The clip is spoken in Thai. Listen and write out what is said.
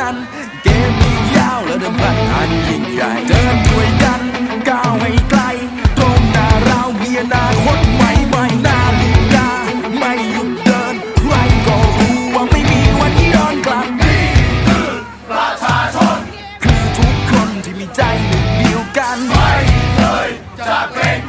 นั้น เกมนี้ยาวและเดิมพันอันยิ่งใหญ่เดินด้วยกันก้าวให้ไกลตรงหน้าเรามีอนาคตใหม่ใหม่นาฬิกาไม่หยุดเดินใครก็รู้ว่าไม่มีวันที่ย้อนกลับนี่คือประชาชน คือทุกคนที่มีใจหนึ่งเดียวกันไม่เคยจะเกรง